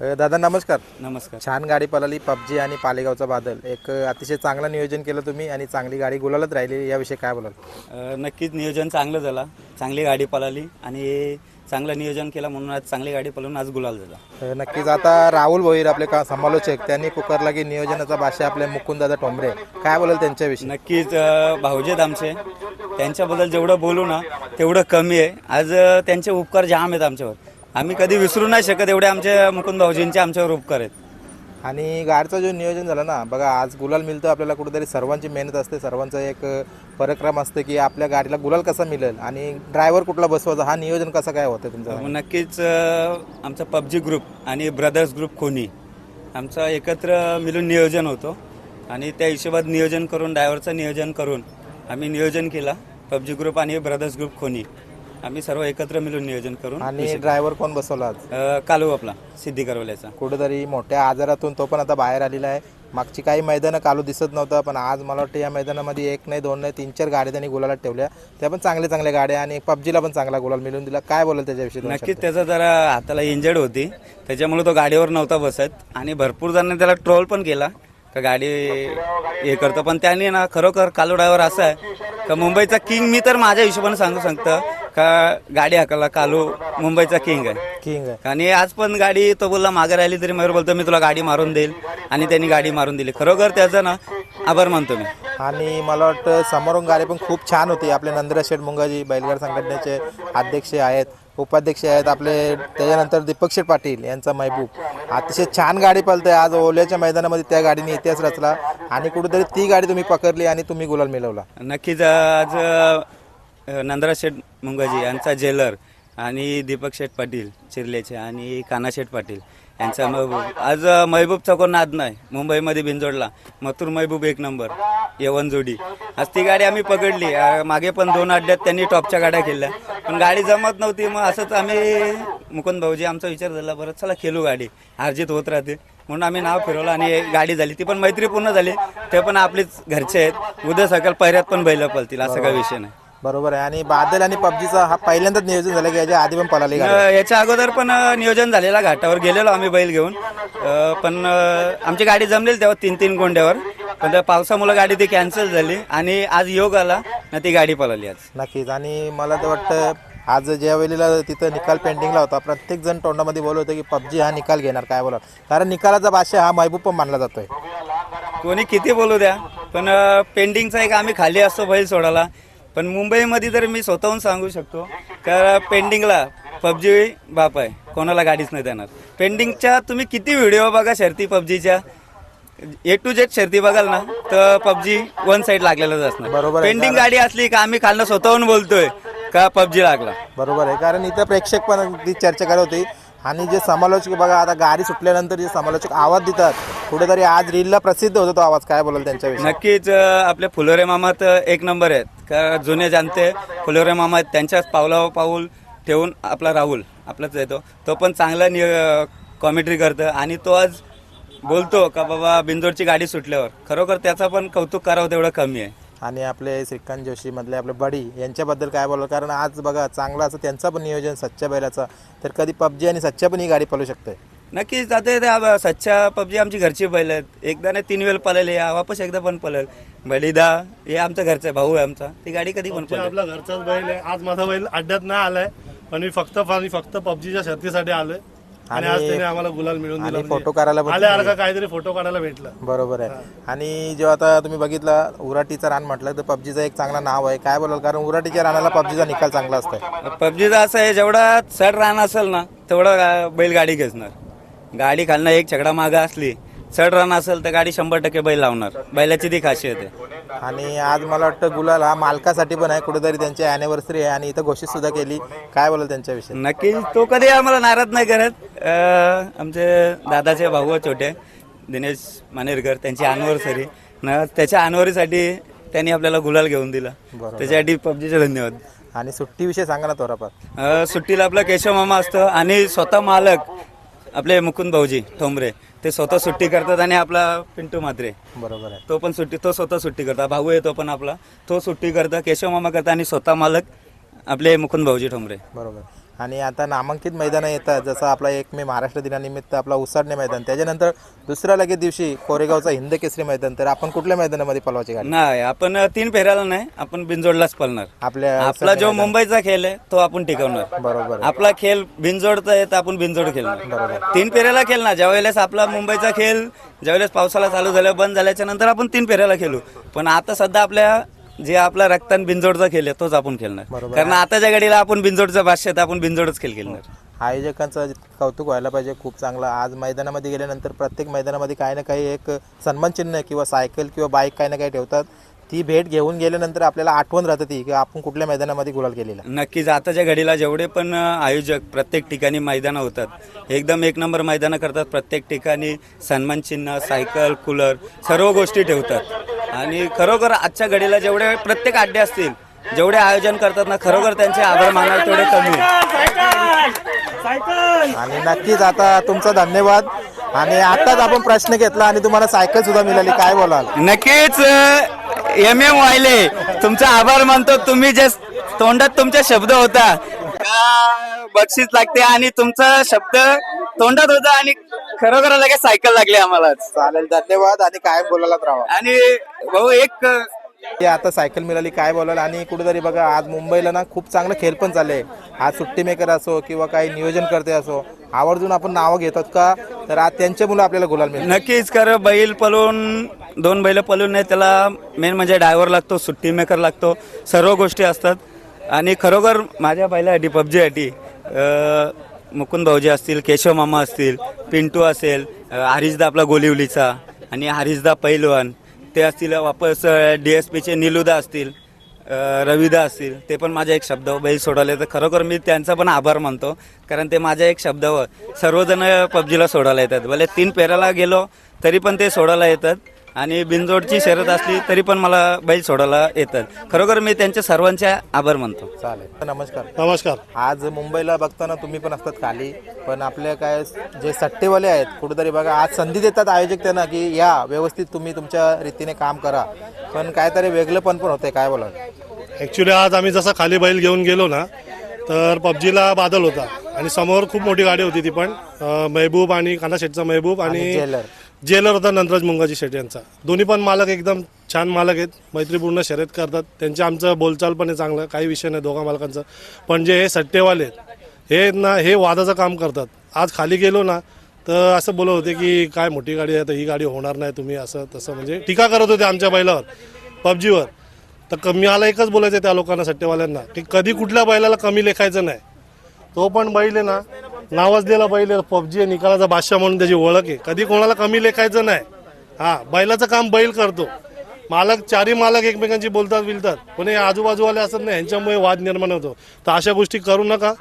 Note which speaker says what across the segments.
Speaker 1: अ, दादा नमस्कार.
Speaker 2: नमस्कार.
Speaker 1: छान गाडी पळाली पबजी आणि पालेगावचा बादल. एक अ, अतिशय चांगलं नियोजन केलं तुम्ही आणि चांगली गाडी गुलालच राहिली याविषयी काय बोलाल?
Speaker 2: अ, नक्कीच नियोजन चांगलं झालं. चांगली गाडी पळाली आणि चांगलं नियोजन केलं म्हणून आज चांगली गाडी पळून आज गुलाल झाला.
Speaker 1: अ, नक्कीच आता राहुल भोईर आपले का समालोचक त्यांनी पुकारला की नियोजनाचा भाषा आपले मुकुंददादा टोंबरे. काय बोलाल त्यांच्याविषयी?
Speaker 2: नक्कीच अ, भाऊजेत आमचे. त्यांच्याबद्दल जेवढं बोलू ना तेवढं कमी आहे. आज अ, त्यांचे उपकार जाम आहेत आमच्यावर. आम्ही कधी विसरू नाही शकत एवढे आमचे मुकुंद भाऊजींचे आमच्यावर उपकार आहेत.
Speaker 1: आणि गाडीचं जो नियोजन झालं ना बघा आज गुलाल मिळतो आपल्याला कुठेतरी सर्वांची मेहनत असते सर्वांचं एक परिक्रम असते की आपल्या गाडीला गुलाल कसा मिळेल आणि ड्रायव्हर कुठला बसवायचा हा नियोजन कसं काय होतं तुमचं?
Speaker 2: मग नक्कीच आमचा पबजी ग्रुप आणि ब्रदर्स ग्रुप कोणी आमचं एकत्र मिळून नियोजन होतो. आणि त्या हिशोबात नियोजन करून ड्रायव्हरचं नियोजन करून आम्ही नियोजन केला पबजी ग्रुप आणि ब्रदर्स ग्रुप कोणी. आम्ही सर्व एकत्र मिळून नियोजन करून
Speaker 1: आणि ड्रायव्हर कोण बसवला आज?
Speaker 2: अ, कालू आपला सिद्धी करवल्याचा.
Speaker 1: कुठेतरी मोठ्या आजारातून तो पण आता बाहेर आलेला आहे. मागची काही मैदानं कालू दिसत नव्हतं पण आज मला वाटतं या मैदानामध्ये एक नाही दोन नाही तीन चार गाड्या त्यांनी गुलाला ठेवल्या. त्या पण चांगल्या चांगल्या गाड्या आणि पबजीला पण चांगला गुलाल मिळून दिला. काय बोलाल त्याच्याविषयी दोन
Speaker 2: नक्कीच त्याचा जरा हाताला इंजर्ड होती. त्याच्यामुळे तो गाडीवर नव्हता बसत. आणि भरपूर जणांनी त्याला ट्रोल पण केला. का गाडी हे करतो. पण त्याने ना खरोखर कालू ड्रायव्हर असा आहे. का मुंबईचा किंग मी तर माझ्या हिशोबाने सांगू शकतो. का गाडी हाकाला कालू मुंबईचा किंग आहे.
Speaker 1: किंग आहे.
Speaker 2: आणि आज पण गाडी तो बोलला मागे राहिली तरी मयूर बोलतो मी तुला गाडी मारून देईल. आणि त्यांनी गाडी मारून दिली. खरोखर त्याचा ना आभार मानतो मी.
Speaker 1: आणि मला वाटतं समोरून गाडी पण खूप छान होती. आपले नंदरा शेठ मुंगाजी बैलगाड संघटनेचे अध्यक्ष आहेत उपाध्यक्ष आहेत आपले त्याच्यानंतर दीपक शेठ पाटील यांचा महबूब. अतिशय छान गाडी पळते आज ओल्याच्या मैदानामध्ये त्या गाडीने इतिहास रचला आणि कुठेतरी ती गाडी तुम्ही पकडली आणि तुम्ही गुलाल मिळवला.
Speaker 2: नक्कीच आज नंदरा शेठ मुंगाजी यांचा जेलर आणि दीपक शेठ पाटील चिरलेचे आणि काना शेठ पाटील यांचा महबूब. आज अ, महबूबचा कोण नाद नाही मुंबईमध्ये भिंजोडला मथुर महबूब एक नंबर यवन जोडी. आज ती गाडी आम्ही पकडली. मागे पण दोन अड्ड्यात त्यांनी टॉपच्या गाड्या खेळल्या. पण गाडी जमत नव्हती मग असंच आम्ही मुकुंद भाऊजी आमचा विचार झाला बरं चला खेळू गाडी. अर्जित होत राहते. म्हणून आम्ही नाव फिरवलं आणि गाडी झाली. ती पण मैत्रीपूर्ण झाली. ते पण आपलीच घरचे आहेत. उद्या सकाळ पहिऱ्यात पण बैल पळतील असा काही विषय नाही.
Speaker 1: बरोबर आहे. आणि बादल आणि पबजीचा हा पहिल्यांदाच नियोजन झालं की याच्या आधी पण पळाली गाडी.
Speaker 2: अ, याच्या अगोदर पण अ, नियोजन झालेला घाटावर. गेलेलो आम्ही बैल घेऊन. अ, पण अ, आमची गाडी जमलेली तेव्हा तीन तीन गोंड्यावर. पण त्या पावसामुळे गाडी ती कॅन्सल झाली. आणि आज योग आला ना ती गाडी पळाली आज.
Speaker 1: नक्कीच. आणि मला तर वाटतं आज ज्या वेळेला तिथं निकाल पेंडिंगला होता प्रत्येक जण तोंडामध्ये बोलत होतं की पबजी हा निकाल घेणार काय बोला कारण निकालाचा भाषा हा महबूब पण मानला जातोय.
Speaker 2: कोणी किती बोलू द्या पण पेंडिंगचा एक आम्ही खाली असतो बैल सोडायला. पण मुंबईमध्ये तर मी स्वतःहून सांगू शकतो का पेंडिंगला पबजी बाप आहे. कोणाला गाडीच नाही देणार. पेंडिंगच्या तुम्ही किती व्हिडिओ बघा शर्ती पबजीच्या. ए टू जेड शर्ती बघाल ना तर पबजी वन साईड लागलेलंच असणार.
Speaker 1: बरोबर आहे,
Speaker 2: पेंडिंग गाडी असली का आम्ही खालनं स्वतःहून बोलतोय का पबजी लागला.
Speaker 1: बरोबर आहे कारण इथं प्रेक्षक पण ती चर्चा करत होती. आणि जे समालोचक बघा आता गाडी सुटल्यानंतर जे समालोचक आवाज देतात कुठेतरी आज रीलला प्रसिद्ध होतो तो आवाज. काय बोलाल त्यांच्याविषयी?
Speaker 2: नक्कीच अ, आपले फुलोरे मामा तर एक नंबर आहेत. का जुने जाणते फुलोरे मामा आहेत त्यांच्याच पावलावर पाऊल ठेवून आपला राहुल आपलाच येतो. तो पण चांगला नि कॉमेंट्री करतं आणि तो आज बोलतो का बाबा बिंदोडची गाडी सुटल्यावर. खरोखर त्याचा पण कौतुक करावं तेवढं कमी आहे.
Speaker 1: आणि आपले श्रीकांत जोशी मधले आपले बडी यांच्याबद्दल काय बोलाल? कारण आज बघा चांगला असं त्यांचा पण नियोजन सच्च्या बैलाचा. तर कधी पबजी आणि सच्च्या पण ही गाडी पळू शकते.
Speaker 2: नक्कीच आता ते आ- सच्चा पबजी आमची घरची बैल आहेत. एकदा नाही तीन वेळ पळेल या वापस एकदा पण पळेल. बलिदा हे आमचा घरचा आहे, भाऊ आहे आमचा. ती गाडी कधी पण पळेल.
Speaker 3: आपला घरचाच बैल आहे. आज माझा बैल अड्ड्यात नाही आलाय पण मी फक्त आणि फक्त पबजीच्या शर्तीसाठी आलोय. आणि आज त्याने आम्हाला गुलाल मिळून दिला
Speaker 1: आणि फोटो काढायला पण
Speaker 3: आले आलं का काहीतरी फोटो काढायला भेटलं.
Speaker 1: बरोबर आहे. आणि जेव्हा आता तुम्ही बघितलं उराटीचं रान म्हटलं तर पबजीचं एक चांगलं नाव आहे. काय बोलाल? कारण उराटीच्या रानाला पबजीचा निकाल चांगला असतोय.
Speaker 2: पबजीचा असं आहे जेवढा चढ रान असेल ना तेवढं गा- बैल गाडी घेणार. गाडी खालनं एक छकडा मागं असली चढ रान असेल तर गाडी शंभर टक्के बैल लावणार. बैलाची ती खासियत आहे
Speaker 1: आणि आज मला वाटतं गुलाल हा मालकासाठी पण आहे कुठेतरी त्यांची अॅनिव्हर्सरी आहे आणि इथं घोषित सुद्धा केली. काय बोलाल त्यांच्याविषयी
Speaker 2: नक्की तो कधी आम्हाला नाराज नाही करत. आमचे दादाचे भाऊ छोटे दिनेश मानेरकर त्यांची अॅनिव्हर्सरी न त्याच्या अॅनिव्हर्सरीसाठी त्यांनी आपल्याला गुलाल घेऊन दिला. त्याच्यासाठी पबजीचे धन्यवाद.
Speaker 1: आणि सुट्टीविषयी सांगा ना थोडाफार.
Speaker 2: सुट्टीला आपला केशव मामा असतं आणि स्वतः मालक आपले मुकुंद भाऊजी ठोंबरे ते स्वतः सुट्टी करतात आणि आपला पिंटू मात्रे
Speaker 1: बरोबर आहे.
Speaker 2: तो पण सुट्टी तो स्वतः सुट्टी करता भाऊ येतो पण आपला. तो सुट्टी करता केशव मामा करता आणि स्वतः मालक आपले मुकुंद भाऊजी ठोंबरे.
Speaker 1: बरोबर. आणि आता नामांकित मैदानं येतात. जसं आपला एक मे महाराष्ट्र दिनानिमित्त आपला उसाडणे मैदान. त्याच्यानंतर दुसऱ्या लगेच दिवशी कोरेगावचा हिंद केसरी मैदान. तर आपण कुठल्या मैदानामध्ये पलवायची गाडी?
Speaker 2: नाही आपण तीन फेऱ्याला नाही आपण बिनजोडलाच पळणार.
Speaker 1: आपल्या
Speaker 2: आपला जो मुंबईचा खेळ आहे तो आपण टिकवणार.
Speaker 1: बरोबर.
Speaker 2: आपला खेळ बिनजोडचा आहे तर आपण बिनजोड खेळणार. तीन फेऱ्याला खेळणार ज्यावेळेस आपला मुंबईचा खेळ ज्यावेळेस पावसाला चालू झालं बंद झाल्याच्यानंतर आपण तीन फेऱ्याला खेळू. पण आता सध्या आपल्या जे आपला रक्तान बिनजोडचा खेळ आहे तोच आपण खेळणार. कारण आताच्या गाडीला आपण बिनजोडचा भाष्य तर आपण बिनजोडच खेळ खेळणार.
Speaker 1: आयोजकांचं कौतुक व्हायला पाहिजे खूप चांगलं. आज मैदानामध्ये गेल्यानंतर प्रत्येक मैदानामध्ये काही ना काही एक सन्मान चिन्ह किंवा सायकल किंवा बाईक काही ना काही ठेवतात. ती भेट घेऊन गेल्यानंतर आपल्याला आठवण राहते ती की आपण कुठल्या मैदानामध्ये गुलाल केलेला.
Speaker 2: नक्कीच आताच्या घडीला जेवढे पण आयोजक प्रत्येक ठिकाणी मैदानं होतात एकदम एक नंबर मैदानं करतात प्रत्येक ठिकाणी सन्मान चिन्ह सायकल कूलर सर्व गोष्टी ठेवतात. आणि खरोखर आजच्या घडीला जेवढे प्रत्येक अड्डे असतील जेवढे आयोजन करतात ना खरोखर त्यांचे आभार मानायला तेवढे कमी.
Speaker 1: आणि नक्कीच आता तुमचा धन्यवाद. आणि आताच आपण प्रश्न घेतला आणि तुम्हाला सायकल सुद्धा मिळाली काय बोलाल?
Speaker 2: नक्कीच एम एम वायले तुमचा आभार मानतो. तुम्ही जे तोंडात तुमचा शब्द होता. बक्षीस लागते आणि तुमचा शब्द तोंडात होता आणि खरोखर लगेच सायकल लागली आम्हाला.
Speaker 1: चालेल धन्यवाद आणि काय बोलायलाच राहा
Speaker 2: आणि भाऊ एक
Speaker 1: ते आता सायकल मिळाली काय बोलाल आणि कुठेतरी बघा आज मुंबईला ना खूप चांगलं खेळ पण चालले. आज सुट्टी मेकर असो किंवा काही नियोजन करते असो आवर्जून आपण नावं घेतात का? तर आज त्यांच्या मुलं आपल्याला गुलाल मिळेल
Speaker 2: नक्कीच कर बैल पळून दोन बैल पळून नाही त्याला मेन म्हणजे ड्रायव्हर लागतो सुट्टी मेकर लागतो सर्व गोष्टी असतात. आणि खरोखर माझ्या बैलासाठी पबजीसाठी मुकुंद भाऊजी असतील केशव मामा असतील पिंटू असेल हरिशदा आपला गोलिवलीचा आणि हरिशदा पैलवान ते असतील वापस डी एस पीचे निलुदा असतील रविदा असतील ते पण माझ्या एक शब्दावर बैल सोडवले. तर खरोखर मी त्यांचा पण आभार मानतो कारण ते माझ्या एक शब्दावर सर्वजण पबजीला सोडायला येतात भले तीन पेराला गेलो तरी पण ते सोडायला येतात आणि बिनजोडची शर्यत असली तरी पण मला बैल सोडायला येतात. खरोखर मी त्यांच्या सर्वांचे आभार मानतो.
Speaker 1: चालेल. नमस्कार.
Speaker 3: नमस्कार.
Speaker 1: आज मुंबईला बघताना तुम्ही पण असतात खाली पण आपल्या काय जे सट्टेवाले आहेत कुठेतरी बघा आज संधी देतात आयोजक त्यांना की या व्यवस्थित तुम्ही तुमच्या रीतीने काम करा. पण काहीतरी वेगळं पण पण होतंय काय बोला
Speaker 3: ॲक्च्युली आज आम्ही जसा खाली बैल घेऊन गेलो ना तर पबजीला बादल होता. आणि समोर खूप मोठी गाडी होती ती पण. अं, महबूब आणि काना शेटचा महबूब
Speaker 1: आणि
Speaker 3: आणि
Speaker 1: जेलर
Speaker 3: जेलर होता नंदराज मुंगाजी शेट यांचा. दोन्ही पण मालक एकदम छान मालक आहेत. मैत्रीपूर्ण शर्यत करतात. त्यांचे आमचं बोलचाल पण आहे चांगलं. काही विषय नाही दोघा मालकांचं. पण जे हे सट्टेवाले आहेत हे ना हे वादाचं काम करतात. आज खाली गेलो ना तर असं बोलत होते की काय मोठी गाडी आहे तर ही गाडी होणार नाही तुम्ही असं तसं म्हणजे टीका करत होते आमच्या बैलावर पबजीवर. तर कमी आला एकच बोलायचं त्या लोकांना सट्टेवाल्यांना की कधी कुठल्या बैलाला कमी लेखायचं नाही. तो पण बैल आहे ना नावाजलेला बैल पबजी निकालाचा बादशाह म्हणून त्याची ओळख आहे. कधी कोणाला कमी लेखायचं नाही. हा बैलाचं काम बैल करतो. मालक चारही मालक एकमेकांशी बोलतात बिलतात पण हे आजूबाजूवाले असत नाही यांच्यामुळे वाद निर्माण होतो. तर अशा गोष्टी करू नका.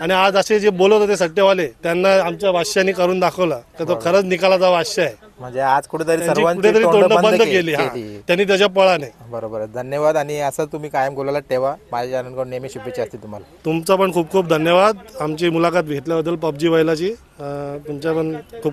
Speaker 3: आणि आज असे जे बोलत होते सट्टेवाले त्यांना आमच्या बादशाहानी करून दाखवला. तर तो खरंच निकालाचा बादशाह आहे.
Speaker 1: म्हणजे आज कुठेतरी
Speaker 3: त्यांची
Speaker 1: सर्वांची
Speaker 3: कुठेतरी
Speaker 1: तोंड
Speaker 3: तोंड बंद केली. हा. त्यांनी त्याच्या पळाने.
Speaker 1: बरोबर आहे. धन्यवाद आणि असं तुम्ही कायम गुलाला ठेवा. माझ्या चॅनलकडून नेहमी शुभेच्छा असतील तुम्हाला.
Speaker 3: तुमचा पण खूप खूप धन्यवाद. आमची मुलाखत घेतल्याबद्दल पबजी अं, तुमच्या पण खूप